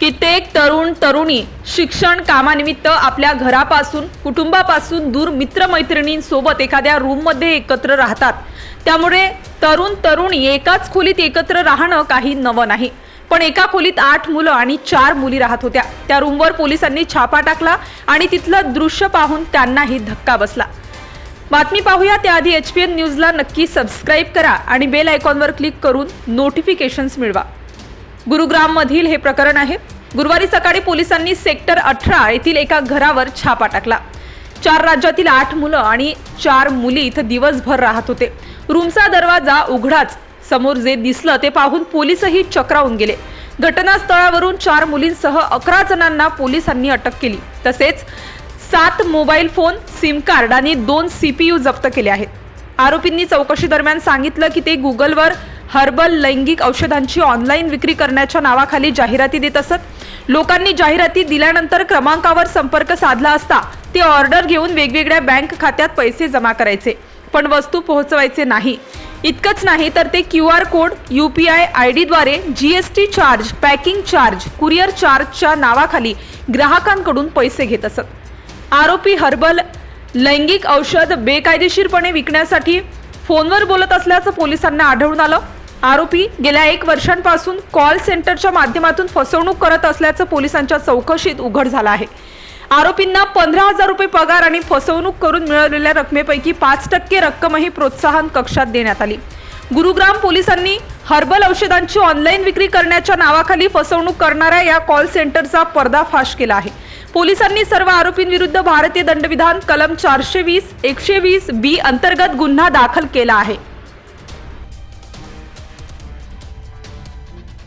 कित्येक तरुण तरुणी शिक्षण कामानिमित्त आपल्या घरापासून कुटुंबापासून दूर मित्रमैत्रिणींसोबत एखाद्या रूममध्ये एकत्र राहतात. त्यामुळे तरुण तरुणी एकाच खोलीत एकत्र राहणं काही नवं नाही. पण एका खोलीत आठ मुलं आणि चार मुली राहत होत्या. त्या रूमवर पोलिसांनी छापा टाकला आणि तिथलं दृश्य पाहून त्यांनाही धक्का बसला. बातमी पाहूया. त्याआधी एच पी एन न्यूजला नक्की सबस्क्राईब करा आणि बेल आयकॉनवर क्लिक करून नोटिफिकेशन्स मिळवा. गुरुग्राममधील हे प्रकरण आहे. गुरुवारी सकाळी पोलिसांनी सेक्टर अठरा येथील एका घरावर छापा टाकला. चार राज्यातील आठ मुलं आणि चार मुली इथं दिवसभर राहत होते. रूमचा दरवाजा उघडाच समोर जे दिसलं ते पाहून पोलिसही चक्रावून गेले. घटनास्थळावरून चार मुलींसह अकरा जणांना पोलिसांनी अटक केली. तसेच सात मोबाईल फोन सिम कार्ड आणि दोन सीपीयू जप्त केले आहेत. आरोपींनी चौकशी दरम्यान सांगितलं की ते गुगलवर हर्बल लैंगिक औषधांची ऑनलाईन विक्री करण्याच्या नावाखाली जाहिराती देत असत. लोकांनी जाहिराती दिल्यानंतर क्रमांकावर संपर्क साधला असता ते ऑर्डर घेऊन वेगवेगळ्या बँक खात्यात पैसे जमा करायचे पण वस्तू पोहोचवायचे नाही. इतकंच नाही तर ते Q R code U P I I डीद्वारे G S T charge packing charge courier चार्जच्या नावाखाली ग्राहकांकडून पैसे घेत असत. आरोपी हर्बल लैंगिक औषध बेकायदेशीरपणे विकण्यासाठी फोनवर बोलत असल्याचं पोलिसांना आढळून आलं. आरोपी गेल्या एक वर्षांपासून कॉल सेंटरच्या माध्यमातून फसवणूक करत असल्याचं पोलिसांच्या चौकशीत उघड झालं आहे. आरोपींना पंधरा हजार रुपये पगार आणि फसवणूक करून मिळवलेल्या रकमेपैकी पाच टक्के रक्कमही प्रोत्साहन कक्षात देण्यात आली. गुरुग्राम पोलिसांनी हर्बल औषधांची ऑनलाईन विक्री करण्याच्या नावाखाली फसवणूक करणाऱ्या या कॉल सेंटरचा पर्दाफाश केला आहे. पोलिसांनी सर्व आरोपींविरुद्ध भारतीय दंडविधान कलम चारशे वीस एकशे वीस बी अंतर्गत गुन्हा दाखल केला आहे.